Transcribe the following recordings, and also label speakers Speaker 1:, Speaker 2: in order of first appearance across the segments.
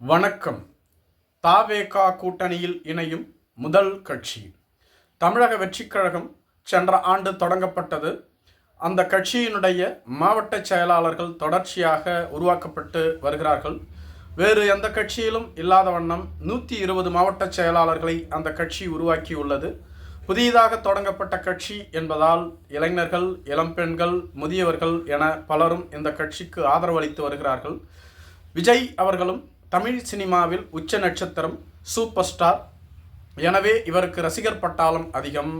Speaker 1: வணக்கம். தாவேகா கூட்டணியில் இணையும் முதல் கட்சி. தமிழக வெற்றிக் கழகம் சென்ற ஆண்டு தொடங்கப்பட்டது. அந்த கட்சியினுடைய மாவட்ட செயலாளர்கள் தொடர்ச்சியாக உருவாக்கப்பட்டு வருகிறார்கள். வேறு எந்த கட்சியிலும் இல்லாத வண்ணம் நூற்றி இருபது மாவட்ட செயலாளர்களை அந்த கட்சி உருவாக்கியுள்ளது. புதிதாக தொடங்கப்பட்ட கட்சி என்பதால் இளைஞர்கள் இளம்பெண்கள் முதியவர்கள் என பலரும் இந்த கட்சிக்கு ஆதரவு அளித்து வருகிறார்கள். விஜய் அவர்களும் தமிழ் சினிமாவில் உச்ச நட்சத்திரம் சூப்பர் ஸ்டார் எனவே இவருக்கு ரசிகர் பட்டாளம் அதிகம்.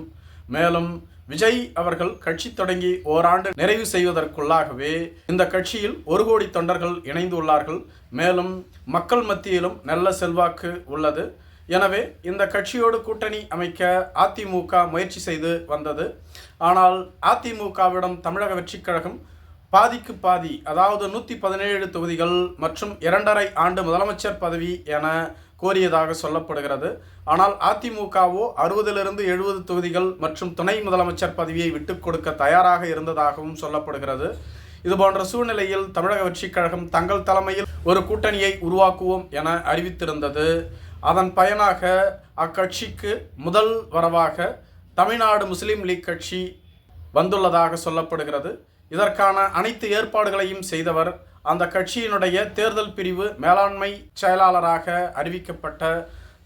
Speaker 1: மேலும் விஜய் அவர்கள் கட்சி தொடங்கி ஓராண்டு நிறைவு செய்வதற்குள்ளாகவே இந்த கட்சியில் ஒரு கோடி தொண்டர்கள் இணைந்துள்ளார்கள் மேலும் மக்கள் மத்தியிலும் நல்ல செல்வாக்கு உள்ளது. எனவே இந்த கட்சியோடு கூட்டணி அமைக்க அதிமுக முயற்சி செய்து வந்தது. ஆனால் அதிமுகவிடம் தமிழக வெற்றிக் கழகம் பாதிக்கு பாதி அதாவது நூற்றி பதினேழு தொகுதிகள் மற்றும் இரண்டரை ஆண்டு முதலமைச்சர் பதவி என கோரியதாக சொல்லப்படுகிறது. ஆனால் அதிமுகவோ அறுபதிலிருந்து எழுபது தொகுதிகள் மற்றும் துணை முதலமைச்சர் பதவியை விட்டுக் கொடுக்க தயாராக இருந்ததாகவும் சொல்லப்படுகிறது. இதுபோன்ற சூழ்நிலையில் தமிழக வெற்றிக் கழகம் தங்கள் தலைமையில் ஒரு கூட்டணியை உருவாக்குவோம் என அறிவித்திருந்தது. அதன் பயனாக அக்கட்சிக்கு முதல் வரவாக தமிழ்நாடு முஸ்லீம் லீக் கட்சி வந்துள்ளதாக சொல்லப்படுகிறது. இதற்கான அனைத்து ஏற்பாடுகளையும் செய்தவர் அந்த கட்சியினுடைய தேர்தல் பிரிவு மேலாண்மை செயலாளராக அறிவிக்கப்பட்ட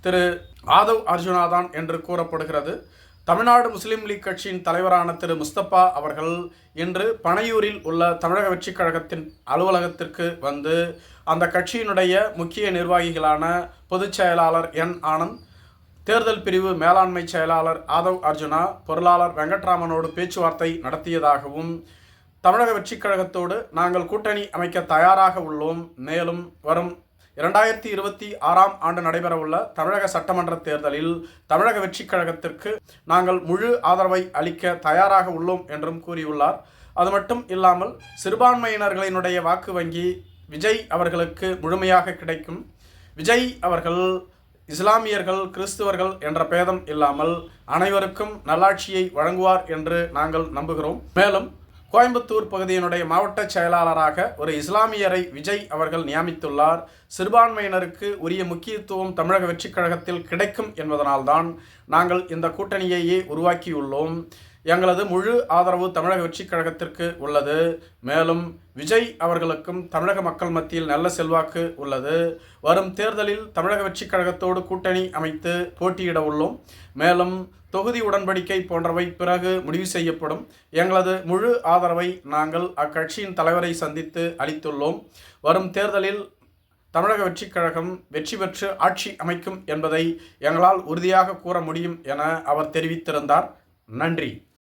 Speaker 1: திரு ஆதவ் அர்ஜுனாதான் என்று கூறப்படுகிறது. தமிழ்நாடு முஸ்லீம் லீக் கட்சியின் தலைவரான திரு முஸ்தபா அவர்கள் இன்று பனையூரில் உள்ள தமிழக வெற்றிக் கழகத்தின் அலுவலகத்திற்கு வந்து அந்த கட்சியினுடைய முக்கிய நிர்வாகிகளான பொதுச் செயலாளர் என் ஆனந்த் தேர்தல் பிரிவு மேலாண்மை செயலாளர் ஆதவ் அர்ஜுனா பொருளாளர் வெங்கட்ராமனோடு பேச்சுவார்த்தை நடத்தியதாகவும் தமிழக வெற்றிக் கழகத்தோடு நாங்கள் கூட்டணி அமைக்க தயாராக உள்ளோம். மேலும் வரும் இரண்டாயிரத்தி இருபத்தி ஆறாம் ஆண்டு நடைபெறவுள்ள தமிழக சட்டமன்ற தேர்தலில் தமிழக வெற்றிக் கழகத்திற்கு நாங்கள் முழு ஆதரவை அளிக்க தயாராக உள்ளோம் என்றும் கூறியுள்ளார். அது மட்டும் இல்லாமல் சிறுபான்மையினர்களினுடைய வாக்கு வங்கி விஜய் அவர்களுக்கு முழுமையாக கிடைக்கும். விஜய் அவர்கள் இஸ்லாமியர்கள் கிறிஸ்துவர்கள் என்ற பேதம் இல்லாமல் அனைவருக்கும் நல்லாட்சியை வழங்குவார் என்று நாங்கள் நம்புகிறோம். மேலும் கோயம்புத்தூர் பகுதியினுடைய மாவட்ட செயலாளராக ஒரு இஸ்லாமியரை விஜய் அவர்கள் நியமித்துள்ளார். சிறுபான்மையினருக்கு உரிய முக்கியத்துவம் தமிழக வெற்றிக் கழகத்தில் கிடைக்கும் என்பதனால்தான் நாங்கள் இந்த கூட்டணியையே உருவாக்கியுள்ளோம். எங்களது முழு ஆதரவு தமிழக வெற்றிக் கழகத்திற்கு உள்ளது. மேலும் விஜய் அவர்களுக்கும் தமிழக மக்கள் மத்தியில் நல்ல செல்வாக்கு உள்ளது. வரும் தேர்தலில் தமிழக வெற்றிக் கழகத்தோடு கூட்டணி அமைத்து போட்டியிட உள்ளோம். மேலும் தொகுதி உடன்படிக்கை போன்றவை பிறகு முடிவு செய்யப்படும். எங்களது முழு ஆதரவை நாங்கள் அக்கட்சியின் தலைவரை சந்தித்து அளித்துள்ளோம். வரும் தேர்தலில் தமிழக வெற்றிக் கழகம் வெற்றி பெற்று ஆட்சி அமைக்கும் என்பதை எங்களால் உறுதியாக கூற முடியும் என அவர் தெரிவித்திருந்தார். நன்றி.